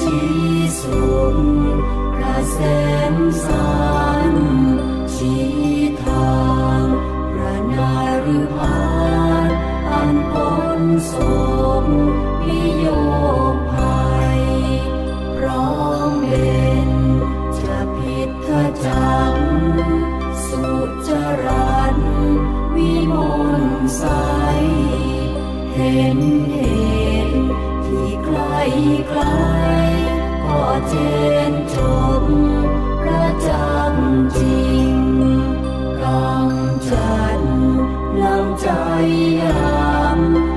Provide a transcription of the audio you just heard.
ชี้สุขกระเสมสารชี้ทางพระนารุพานอันพ้นโศกวิโยคภัยพร้อมเป็นจะพิทจัสุจรันวิมลใสเห็นเหตุที่ไกลไกล เจนจบประจักษ์จริงกำจัดน้ำใจยาม